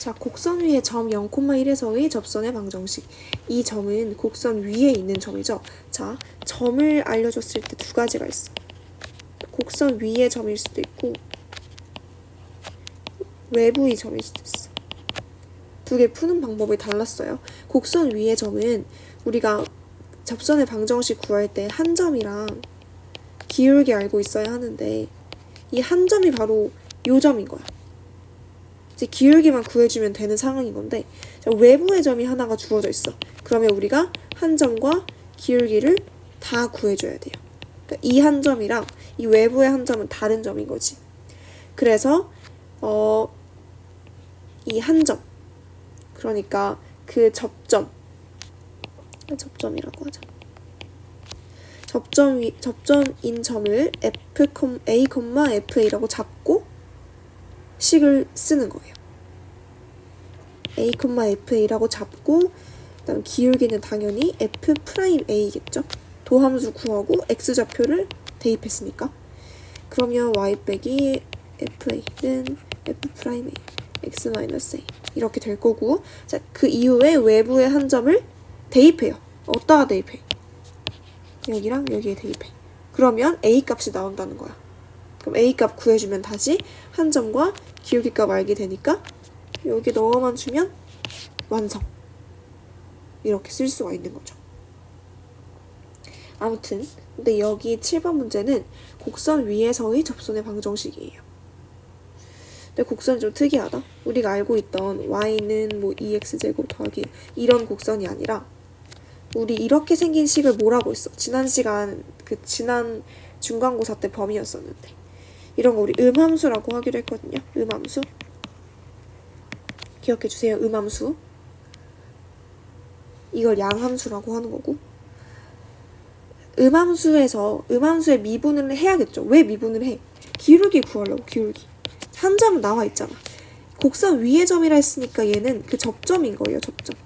자, 곡선 위의 점 0,1에서의 접선의 방정식. 이 점은 곡선 위에 있는 점이죠. 자, 점을 알려줬을 때 두 가지가 있어. 곡선 위의 점일 수도 있고 외부의 점일 수도 있어. 두 개 푸는 방법이 달랐어요. 곡선 위의 점은 우리가 접선의 방정식 구할 때 한 점이랑 기울기 알고 있어야 하는데 이 한 점이 바로 요 점인 거야. 이제 기울기만 구해주면 되는 상황인 건데 자, 외부의 점이 하나가 주어져 있어. 그러면 우리가 한 점과 기울기를 다 구해줘야 돼요. 그러니까 이 한 점이랑 이 외부의 한 점은 다른 점인 거지. 그래서 어, 이 한 점. 그러니까 그 접점. 접점이라고 하자. 접점 위, 접점인 점을 f, a, fa라고 잡고 식을 쓰는 거예요. a, fa라고 잡고 그다음 기울기는 당연히 f 프라임 a겠죠. 도함수 구하고 x 좌표를 대입했으니까. 그러면 y 빼기 fa는 f 프라임 a, x 마이너스 a 이렇게 될 거고 자, 그 이후에 외부의 한 점을 대입해요. 어디다가 대입해? 여기랑 여기에 대입해. 그러면 a 값이 나온다는 거야. 그럼 a 값 구해주면 다시 한 점과 기울기 값 알게 되니까 여기 넣어만 주면 완성. 이렇게 쓸 수가 있는 거죠. 아무튼 근데 여기 7번 문제는 곡선 위에서의 접선의 방정식이에요. 근데 곡선이 좀 특이하다. 우리가 알고 있던 y는 뭐 2x제곱 더하기 이런 곡선이 아니라 우리 이렇게 생긴 식을 뭐라고 했어? 지난 시간 그 지난 중간고사 때 범위였었는데 이런 거 우리 음함수라고 하기로 했거든요. 음함수 기억해 주세요. 음함수 이걸 양함수라고 하는 거고 음함수에서 음함수의 미분을 해야겠죠. 왜 미분을 해? 기울기 구하려고 기울기. 한 점은 나와 있잖아. 곡선 위의 점이라 했으니까 얘는 그 접점인 거예요. 접점.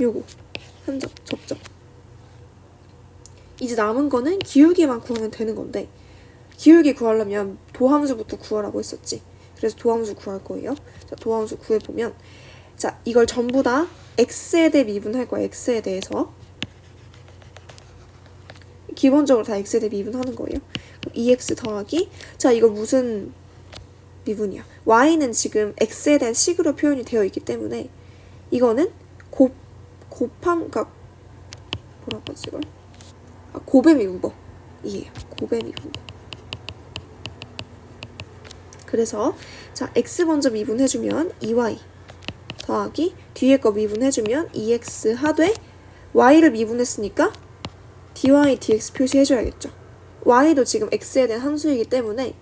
요거 한 점, 접점. 이제 남은 거는 기울기만 구하면 되는 건데 기울기 구하려면 도함수부터 구하라고 했었지. 그래서 도함수 구할 거예요. 자, 도함수 구해 보면 자, 이걸 전부 다 x에 대해 미분할 거야. x에 대해서. 기본적으로 다 x에 대해 미분하는 거예요. 2x 더하기 자, 이거 무슨 미분이야? y는 지금 x에 대한 식으로 표현이 되어 있기 때문에 이거는 곱 곱함 그러니까 뭐라고 하지 이걸? 아, 곱의 미분법 이에요. 곱의 미분법. 그래서 자 x 먼저 미분해주면 2y 더하기 뒤에 거 미분해주면 2x 하되 y를 미분했으니까 dy dx 표시해줘야겠죠. y도 지금 x에 대한 함수이기 때문에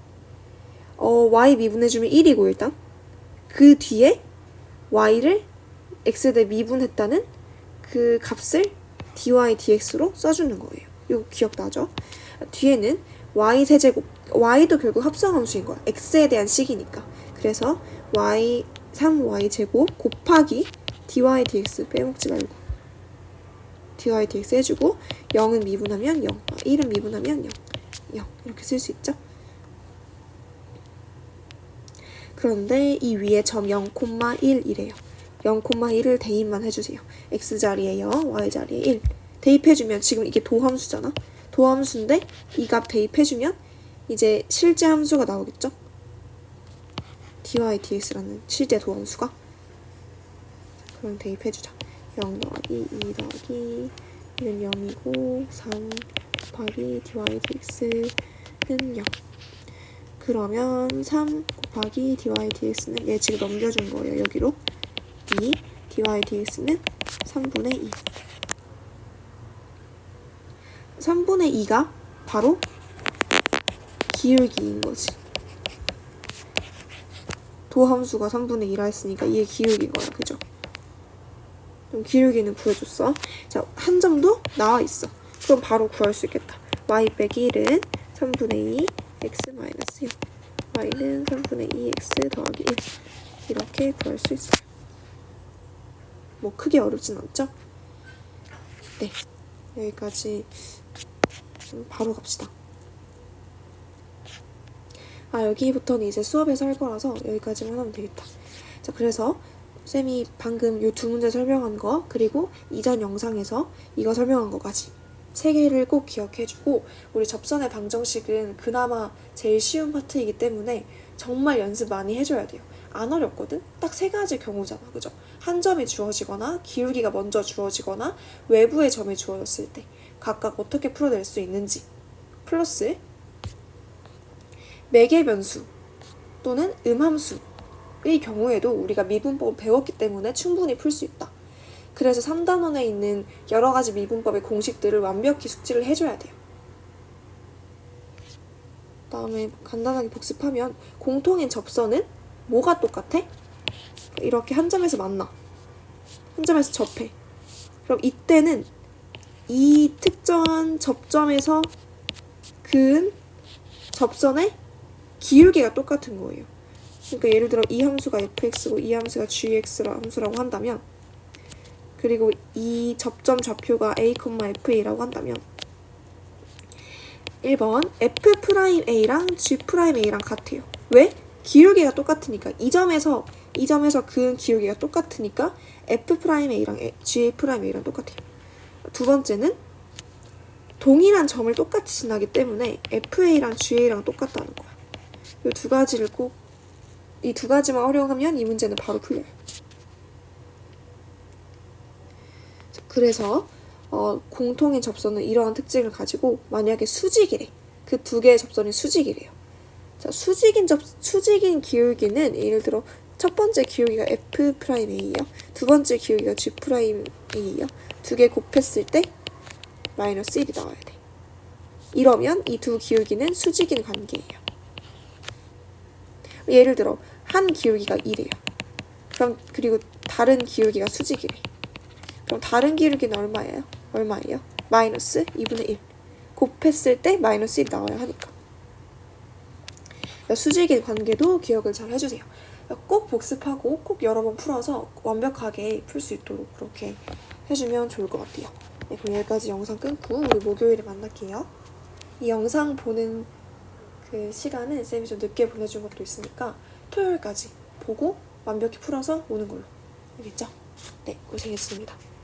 어, y 미분해주면 1이고 일단 그 뒤에 y를 x에 대해 미분했다는 그 값을 dy dx로 써주는 거예요. 이거 기억나죠? 뒤에는 y 세제곱 y도 결국 합성함수인 거야. x에 대한 식이니까. 그래서 y 3y 제곱 곱하기 dy dx 빼먹지 말고 dy dx 해주고 0은 미분하면 0, 1은 미분하면 0, 0 이렇게 쓸 수 있죠? 그런데 이 위에 점 0,1이래요. 0,1을 대입만 해주세요. x자리에 0, y자리에 1. 대입해주면 지금 이게 도함수잖아? 도함수인데 이 값 대입해주면 이제 실제 함수가 나오겠죠? dy dx라는 실제 도함수가 그럼 대입해주자. 0 더하기 2 더하기 1은 0이고 3 곱하기 dy dx는 0 그러면 3 곱하기 dy dx는 얘 지금 넘겨준 거예요 여기로 2 dy dx는 3분의 2 3분의 2가 바로 기울기인 거지. 도함수가 3분의 2라 했으니까 이게 기울기인 거야. 그죠? 그럼 기울기는 구해줬어. 자 한 점도 나와 있어. 그럼 바로 구할 수 있겠다. y 빼기 1은 3분의 2 x 마이너스 1 y는 3분의 2 x 더하기 1 이렇게 구할 수 있어요 뭐 크게 어렵진 않죠? 네. 여기까지 좀 바로 갑시다 아 여기부터는 이제 수업에서 할 거라서 여기까지만 하면 되겠다. 자 그래서 쌤이 방금 요두 문제 설명한 거 그리고 이전 영상에서 이거 설명한 거까지 세 개를 꼭 기억해주고 우리 접선의 방정식은 그나마 제일 쉬운 파트이기 때문에 정말 연습 많이 해줘야 돼요. 안 어렵거든? 딱 세 가지 경우잖아, 그죠? 한 점이 주어지거나 기울기가 먼저 주어지거나 외부의 점이 주어졌을 때 각각 어떻게 풀어낼 수 있는지 플러스 매개 변수 또는 음함수의 경우에도 우리가 미분법을 배웠기 때문에 충분히 풀 수 있다. 그래서 3단원에 있는 여러 가지 미분법의 공식들을 완벽히 숙지를 해줘야 돼요. 다음에 간단하게 복습하면 공통인 접선은 뭐가 똑같아? 이렇게 한 점에서 만나. 한 점에서 접해. 그럼 이때는 이 특정한 접점에서 그은 접선의 기울기가 똑같은 거예요. 그러니까 예를 들어 이 함수가 fx고 이 함수가 gx라 함수라고 한다면 그리고 이 접점 좌표가 a, fa라고 한다면 1번 f'a랑 g'a랑 같아요. 왜? 기울기가 똑같으니까 이 점에서 이 점에서 그은 기울기가 똑같으니까 f'a랑 g'a랑 똑같아요. 두 번째는 동일한 점을 똑같이 지나기 때문에 fa랑 ga랑 똑같다는 거야. 이 두 가지를 꼭 이 두 가지만 활용하면 이 문제는 바로 풀려요. 자, 그래서 어, 공통인 접선은 이러한 특징을 가지고 만약에 수직이래. 그 두 개의 접선이 수직이래요. 자, 수직인 접 수직인 기울기는 예를 들어 첫 번째 기울기가 f'a예요. 두 번째 기울기가 g'a예요. 두 개 곱했을 때 마이너스 1이 나와야 돼. 이러면 이 두 기울기는 수직인 관계예요. 예를 들어 한 기울기가 1이에요. 그럼 그리고 다른 기울기가 수직이래. 그럼 다른 기울기는 얼마예요? 얼마예요? 마이너스 2분의 1. 곱했을 때 마이너스 1이 나와야 하니까. 그러니까 수직인 관계도 기억을 잘 해주세요. 꼭 복습하고 꼭 여러 번 풀어서 완벽하게 풀 수 있도록 그렇게 해주면 좋을 것 같아요. 네, 그럼 여기까지 영상 끊고 우리 목요일에 만날게요. 이 영상 보는 그 시간은 쌤이 좀 늦게 보내준 것도 있으니까 토요일까지 보고 완벽히 풀어서 오는 걸로. 알겠죠? 네, 고생했습니다.